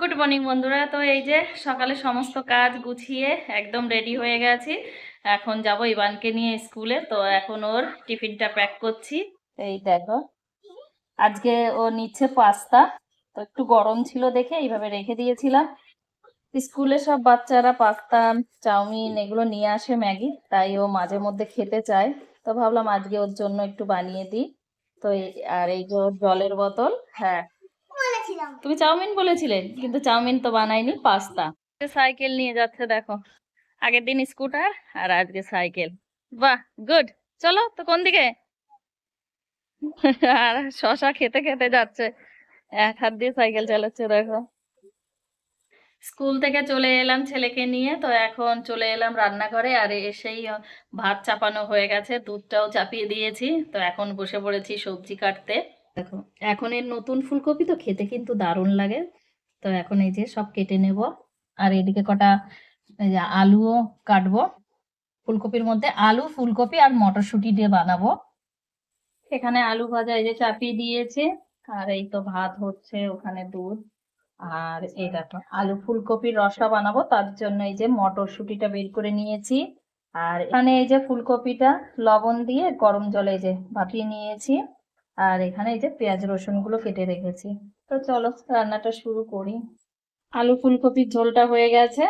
Good morning বন্ধুরা। তো এই যে সকালে সমস্ত কাজ গুছিয়ে একদম রেডি হয়ে গেছি। এখন যাব ইভানকে নিয়ে স্কুলে। তো এখন ওর টিফিনটা প্যাক করছি। এই দেখো, আজকে ও নিচ্ছে পাস্তা। তো একটু গরম ছিল দেখে এইভাবে রেখে দিয়েছিলাম। স্কুলে সব বাচ্চারা পাস্তা, চাউমিন এগুলো নিয়ে আসে ম্যাগি, তাই ও মাঝে মধ্যে খেতে চায়। তো ভাবলাম আজকে ওর জন্য একটু বানিয়ে দিই। তো আর এই যে জলের বোতল হ্যাঁ তুমি চাউমিন বলেছিলে কিন্তু চাউমিন তো বানাইনি পাস্তা। সাইকেল নিয়ে যাচ্ছে দেখো। আগের দিন স্কুটার আর আজকে সাইকেল। বাহ গুড। চলো তো কোন দিকে? আর শশা খেতে খেতে যাচ্ছে। এক হাত দিয়ে সাইকেল চালাচ্ছে দেখো। স্কুল থেকে চলে এলাম ছেলেকে নিয়ে তো এখন চলে এলাম রান্নাঘরে আর এসেই ভাত চাপানো হয়ে গেছে দুধটাও চাপিয়ে দিয়েছি। তো এখন বসে পড়েছি সবজি কাটতে। দেখো, এখন এর নতুন ফুলকপি তো খেতে কিন্তু দারুণ লাগে। তো এখন এই যে সব কেটে নেব। আর এদিকে কটা আলুও কাটবো। ফুলকপির মধ্যে আলু, ফুলকপি আর মটরশুঁটি দিয়ে বানাবো। এখানে আলু ভাজা এই যে চাপিয়ে দিয়েছে। আর এই তো ভাত হচ্ছে ওখানে দুধ। আর এই দেখো, আলু ফুলকপির রসা বানাবো। তার জন্য এই যে মটরশুঁটিটা বের করে নিয়েছি। আর এখানে এই যে ফুলকপিটা লবণ দিয়ে গরম জলে যে ভাপিয়ে নিয়েছি। আর এখানে এই যে পেঁয়াজ রসুনগুলো কেটে রেখেছি। তো চলো, রান্নাটা শুরু করি। আলু ফুলকপির ঝোলটা হয়ে গেছে,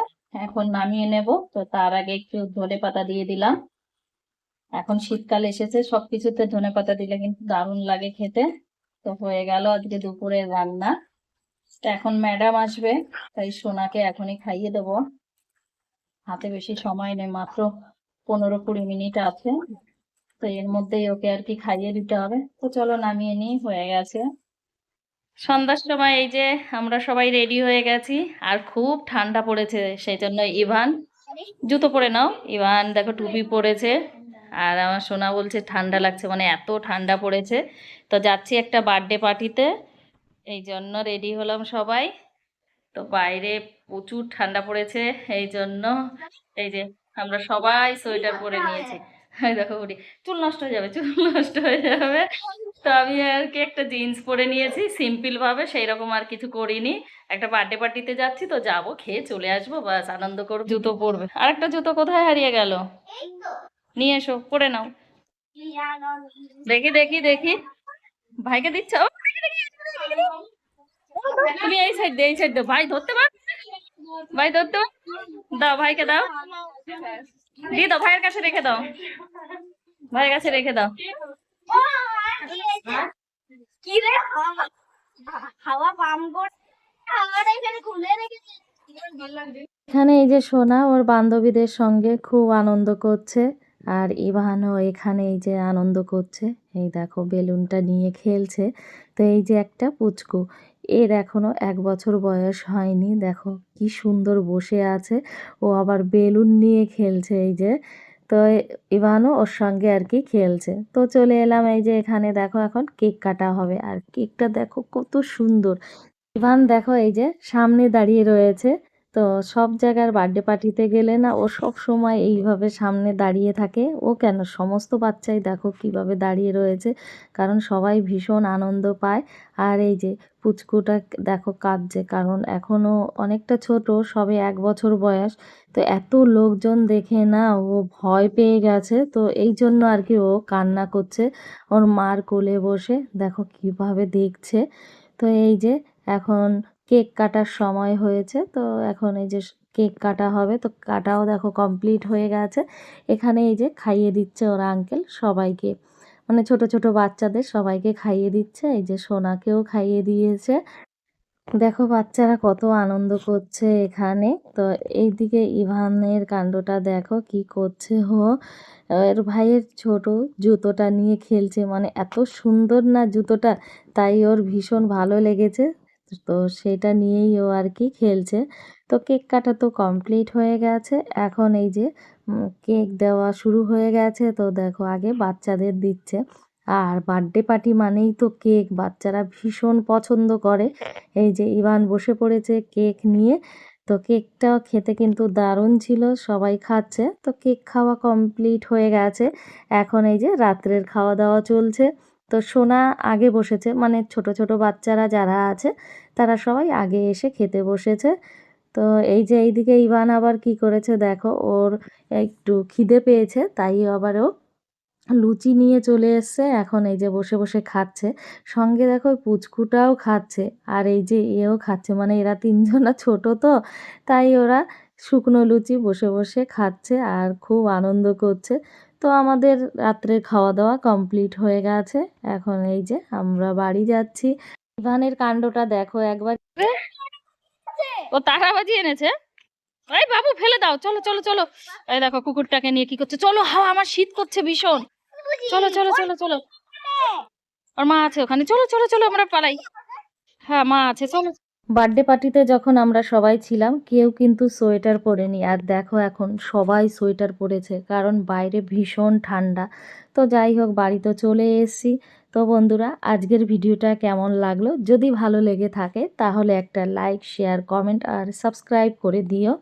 এখন নামিয়ে নেব। তো তার আগে একটু ধনে পাতা দিয়ে দিলাম। এখন শীতকাল এসেছে, সবকিছুতে ধনে পাতা দিলে কিন্তু দারুণ লাগে খেতে। তো হয়ে গেল আজকে দুপুরের রান্না। এখন ম্যাডাম আসবে, তাই সোনাকে এখনই খাইয়ে দেবো। হাতে বেশি সময় নেই, মাত্র পনেরো কুড়ি মিনিট আছে। তো এর মধ্যেই ওকে আর কি খাইয়ে দিতে হবে। তো চলো নামিয়ে নিই, হয়ে গেছে। সন্ধ্যার সময় এই যে আমরা সবাই রেডি হয়ে গেছি, আর খুব ঠান্ডা পড়েছে, সেই জন্য ইভান। জুতো পরে নাও। ইভান দেখো টুপি পরেছে, আর আমার সোনা বলছে ঠান্ডা লাগছে মানে এত ঠান্ডা পড়েছে। তো যাচ্ছি একটা বার্থডে পার্টিতে এই জন্য রেডি হলাম সবাই। তো বাইরে প্রচুর ঠান্ডা পড়েছে, এই জন্য এই যে আমরা সবাই সোয়েটার পরে নিয়েছি। এই দেখো বুড়ি চুল নষ্ট হয়ে যাবে চুল নষ্ট হয়ে যাবে। তো আমি আর কি একটা জিন্স পরে নিয়েছি সিম্পল ভাবে সেই রকম আর কিছু করিনি। একটা বার্থডে পার্টিতে যাচ্ছি তো যাব খেয়ে চলে আসব বাস আনন্দ করব। জুতো পরবে। আর একটা জুতো কোথায় হারিয়ে গেল? নিয়ে এসো পরে নাও। দেখি দেখি দেখি। ভাইকে দিচ্ছ। তুমি এই সাইড দে এই সাইড দাও ভাই ধরতে পার? ভাই ধরতে পার? দাও ভাইকে দাও। দিয়ে দাও ভাইয়ের কাছে রেখে দাও। ভাইয়ের কাছে রেখে দাও। কি রে হাওয়া পাম করে হাওয়াটা এখানে খুলে রেখেছে। এখানে এই যে সোনা ওর বান্ধবীদের সঙ্গে খুব আনন্দ করছে। আর ইভানও এখানে এই যে আনন্দ করছে। এই দেখো, বেলুনটা নিয়ে খেলছে। তো এই যে একটা পুচকু, এর এখনও এক বছর বয়স হয়নি। দেখো, কি সুন্দর বসে আছে। ও আবার বেলুন নিয়ে খেলছে এই যে। তো ইভানও ওর সঙ্গে আর কি খেলছে। তো চলে এলাম এই যে এখানে। দেখো, এখন কেক কাটা হবে। আর কেকটা দেখো কত সুন্দর। ইভান দেখো এই যে সামনে দাঁড়িয়ে রয়েছে। তো সব জায়গার বার্থডে পার্টিতে গেলে না ও সব সময় এইভাবে সামনে দাঁড়িয়ে থাকে। ও কেন? সমস্ত বাচ্চাই দেখো কীভাবে দাঁড়িয়ে রয়েছে। কারণ সবাই ভীষণ আনন্দ পায়। আর এই যে পুচকুটা দেখো কাঁদছে, কারণ এখনও অনেকটা ছোট, সবে এক বছর বয়স। তো এত লোকজন দেখে না ও ভয় পেয়ে গেছে। তো এই জন্য আর কি ও কান্না করছে। ওর মার কোলে বসে দেখো কীভাবে দেখছে। তো এই যে এখন কেক কাটার সময় হয়েছে। তো এখন এই যে কেক কাটা হবে, তো কাটাও দেখো কমপ্লিট হয়ে গেছে। এখানে এই যে খাইয়ে দিচ্ছে ওরা আঙ্কেল সবাইকে। মানে ছোট ছোট বাচ্চাদের সবাইকে খাইয়ে দিচ্ছে। এই যে সোনাকেও খাইয়ে দিয়েছে। দেখো বাচ্চারা কত আনন্দ করছে এখানে। তো এইদিকে ইভানের কাণ্ডটা দেখো কি করছে হো এর ভাইয়ের ছোট জুতোটা নিয়ে খেলছে। মানে এত সুন্দর না জুতোটা, তাই ওর ভীষণ ভালো লেগেছে। তো সেটা নিয়েই ও আর কি খেলছে। তো কেক কাটা তো কমপ্লিট হয়ে গেছে। এখন এই যে কেক দেওয়া শুরু হয়ে গেছে। তো দেখো আগে বাচ্চাদের দিচ্ছে। আর বার্থডে পার্টি মানেই তো কেক। বাচ্চারা ভীষণ পছন্দ করে। এই যে ইভান বসে পড়েছে কেক নিয়ে। তো কেকটা খেতে কিন্তু দারুণ ছিল। সবাই খাচ্ছে। তো কেক খাওয়া কমপ্লিট হয়ে গেছে। এখন এই যে রাত্রের খাওয়া দাওয়া চলছে। তো সোনা আগে বসেছে মানে ছোট ছোট বাচ্চারা যারা আছে, তারা সবাই আগে এসে খেতে বসেছে। তো এই যে এইদিকে ইভান আবার কি করেছে দেখো, ওর একটু খিদে পেয়েছে, তাই আবার ও লুচি নিয়ে চলে এসছে, এখন এই যে বসে বসে খাচ্ছে। সঙ্গে দেখো পুচকুটাও খাচ্ছে, আর এই যে এও খাচ্ছে মানে এরা তিনজনা ছোট তো, তাই ওরা শুকনো লুচি বসে বসে খাচ্ছে আর খুব আনন্দ করছে। তো আমাদের রাত্রের খাওয়া দাওয়া কমপ্লিট হয়ে গেছে। এখন এই যে আমরা বাড়ি যাচ্ছি। ইভানের কাণ্ডটা দেখো একবার। ও তারা বাজি এনেছে? এই বাবু ফেলে দাও। চলো চলো চলো। এই দেখো কুকুরটাকে নিয়ে কি করছে? চলো, হাওয়া আমার শীত করছে ভীষণ। চলো চলো চলো চলো। আর মা আছে ওখানে। চলো চলো চলো, আমরা পালাই। হ্যাঁ মা আছে। চলো বার্থডে পার্টিতে যখন আমরা সবাই ছিলাম, কেউ কিন্তু সোয়েটার পরেনি। আর দেখো এখন সবাই সোয়েটার পরেছে, কারণ বাইরে ভীষণ ঠান্ডা। তো যাই হোক, বাড়ি তো চলে এসেছি। তো বন্ধুরা, আজকের ভিডিওটা কেমন লাগল? যদি ভালো লেগে থাকে, তাহলে একটা লাইক শেয়ার কমেন্ট আর সাবস্ক্রাইব করে দিও।